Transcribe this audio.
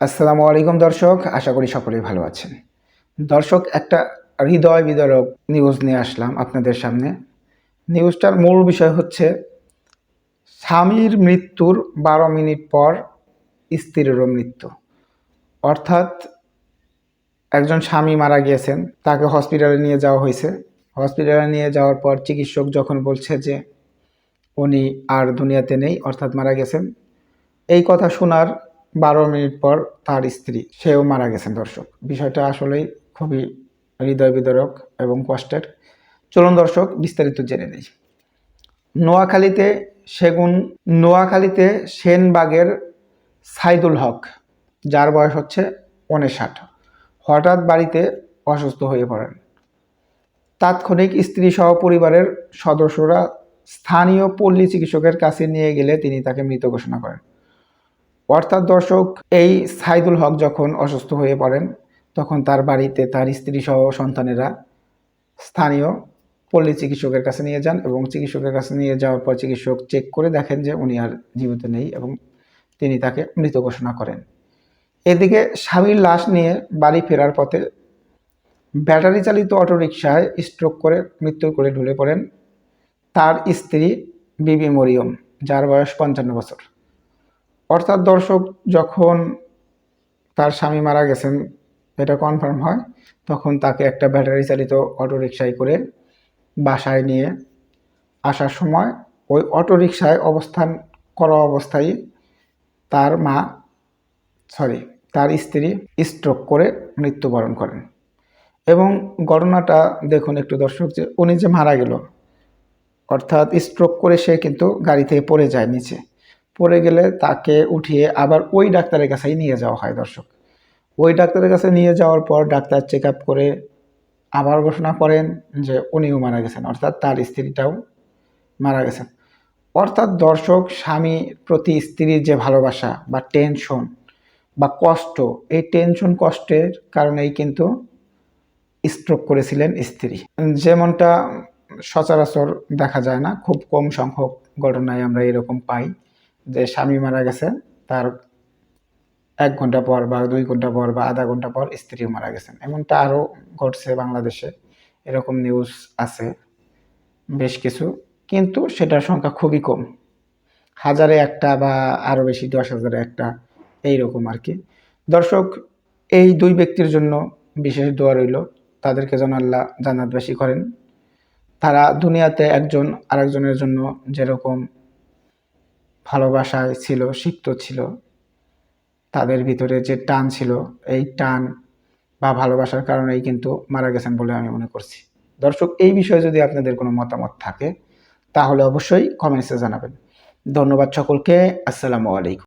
আসসালামু আলাইকুম দর্শক, আশা করি সকলেই ভালো আছেন। দর্শক, একটা হৃদয় বিদারক নিউজ নিয়ে আসলাম আপনাদের সামনে। নিউজটার মূল বিষয় হচ্ছে, স্বামীর মৃত্যুর বারো মিনিট পর স্ত্রীরও মৃত্যু। অর্থাৎ, একজন স্বামী মারা গিয়েছেন, তাকে হসপিটালে নিয়ে যাওয়া হয়েছে। হসপিটালে নিয়ে যাওয়ার পর চিকিৎসক যখন বলছে যে, উনি আর দুনিয়াতে নেই, অর্থাৎ মারা গেছেন, এই কথা শোনার বারো মিনিট পর তার স্ত্রী, সেও মারা গেছেন দর্শক। বিষয়টা আসলেই খুবই হৃদয় বিদারক এবং কষ্টের। চলুন দর্শক, বিস্তারিত জেনে নেই। নোয়াখালীতে সেগুন, নোয়াখালীতে সেনবাগের সাইদুল হক, যার বয়স হচ্ছে উনষাট, হঠাৎ বাড়িতে অসুস্থ হয়ে পড়েন। তাৎক্ষণিক স্ত্রী সহ পরিবারের সদস্যরা স্থানীয় পল্লী চিকিৎসকের কাছে নিয়ে গেলে তিনি তাকে মৃত ঘোষণা করেন। অর্থাৎ দর্শক, এই সাইদুল হক যখন অসুস্থ হয়ে পড়েন, তখন তার বাড়িতে তার স্ত্রী সহ সন্তানেরা স্থানীয় পল্লী চিকিৎসকের কাছে নিয়ে যান এবং চিকিৎসকের কাছে নিয়ে যাওয়ার পর চিকিৎসক চেক করে দেখেন যে উনি আর জীবিত নেই এবং তিনি তাকে মৃত ঘোষণা করেন। এদিকে স্বামীর লাশ নিয়ে বাড়ি ফেরার পথে ব্যাটারি চালিত অটোরিকশায় স্ট্রোক করে মৃত্যু করে ঢুলে পড়েন তার স্ত্রী বিবি মরিয়ম, যার বয়স পঞ্চান্ন বছর। অর্থাৎ দর্শক যখন তার স্বামী মারা গেছেন, এটা কনফার্ম হয়, তখন তাকে একটা ব্যাটারি চালিত অটোরিকশায় করে বাসায় নিয়ে আসার সময় ওই অটোরিকশায় অবস্থান করা অবস্থায় তার মা সরি তার স্ত্রী স্ট্রোক করে মৃত্যুবরণ করেন। এবং ঘটনাটা দেখুন একটু দর্শক, যে উনি যে মারা গেল, অর্থাৎ স্ট্রোক করে সে কিন্তু গাড়ি থেকে পড়ে যায় নিচে। পড়ে গেলে তাকে উঠিয়ে আবার ওই ডাক্তারের কাছেই নিয়ে যাওয়া হয় দর্শক। ওই ডাক্তারের কাছে নিয়ে যাওয়ার পর ডাক্তার চেক আপ করে আবার ঘোষণা করেন যে উনিও মারা গেছেন, অর্থাৎ তার স্ত্রীটাও মারা গেছেন। অর্থাৎ দর্শক, স্বামী প্রতি স্ত্রীর যে ভালোবাসা বা টেনশন বা কষ্ট, এই টেনশন কষ্টের কারণেই কিন্তু স্ট্রোক করেছিলেন স্ত্রী। যেমনটা সচরাচর দেখা যায় না, খুব কম সংখ্যক ঘটনায় আমরা এরকম পাই। যে স্বামী মারা গেছে, তার এক ঘণ্টা পর বা দুই ঘণ্টা পর বা আধা ঘণ্টা পর স্ত্রী মারা গেছেন। এমনটা আরও ঘটছে বাংলাদেশে। এরকম নিউজ আছে বেশ কিছু, কিন্তু সেটার সংখ্যা খুবই কম। হাজারে একটা বা আরও বেশি, দশ হাজারে একটা, এইরকম আর কি। দর্শক, এই দুই ব্যক্তির জন্য বিশেষ দোয়া রইল। তাদেরকে যেন আল্লাহ জান্নাতবাসী করেন। তারা দুনিয়াতে একজন আরেকজনের জন্য যেরকম ভালোবাসায় ছিল, সিক্ত ছিল। তাদের ভিতরে যে টান ছিল, এই টান বা ভালোবাসার কারণেই কিন্তু মারা গেছেন বলে আমি মনে করছি। দর্শক, এই বিষয়ে যদি আপনাদের কোনো মতামত থাকে, তাহলে অবশ্যই কমেন্টসে জানাবেন। ধন্যবাদ সকলকে, আসসালামু আলাইকুম।